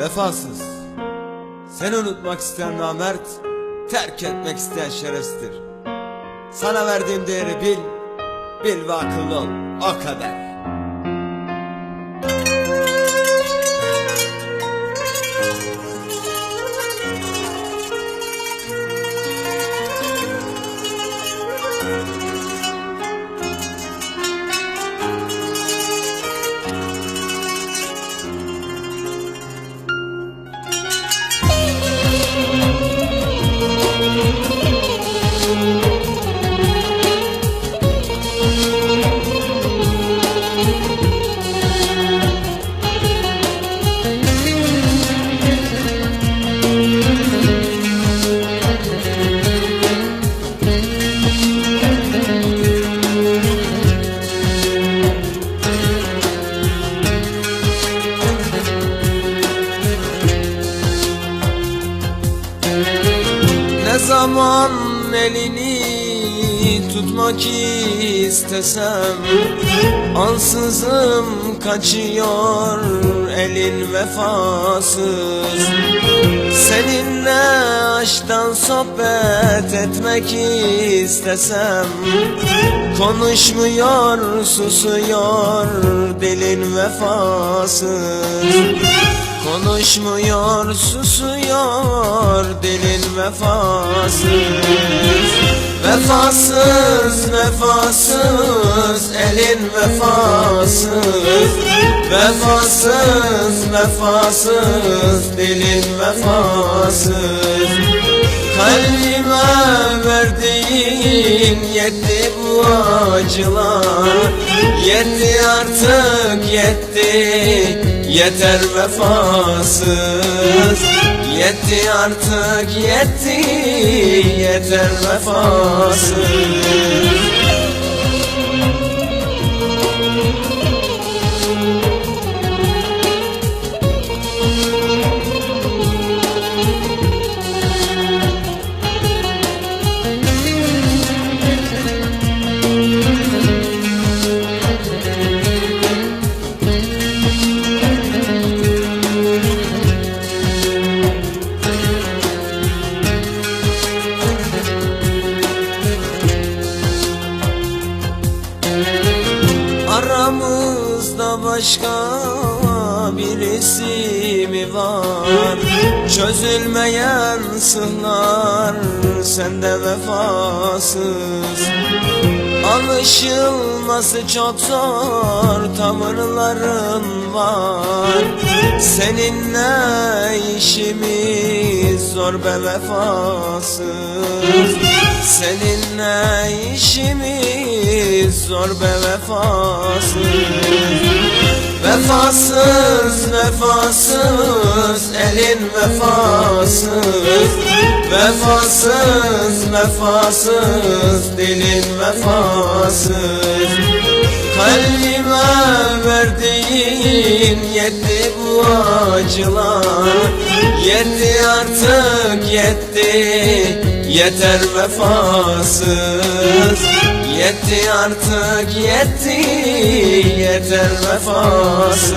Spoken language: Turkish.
vefasız. Seni unutmak isteyen namert, terk etmek isteyen şerefsizdir. Sana verdiğim değeri bil, bil ve akıllı ol, o kadar. Ne zaman elini tutmak istesem Ansızım kaçıyor elin vefasız. Seninle aşktan sohbet etmek istesem Konuşmuyor susuyor dilin vefasız Konuşmuyor susuyor dilin vefasız. Vefasız vefasız elin vefasız. Vefasız vefasız dilin vefasız. Kalbime verdiğin yetti bu acılar. Yetti artık yetti yeter vefasız. Yetti artık yetti. Yeter vefasız başka birisi mi var? Çözülmeyen sırlar sende vefasız. Alışılması çok zor tavırların var. Seninle işimiz zor be vefasız Seninle işimiz zor be vefasız Vefasız, vefasız, elin vefasız. Vefasız, vefasız, dilin vefasız Kalbime verdiğin yetti bu acılar. Yetti artık yetti. Yeter vefasız. Yetti artık yetti. Yeter vefasız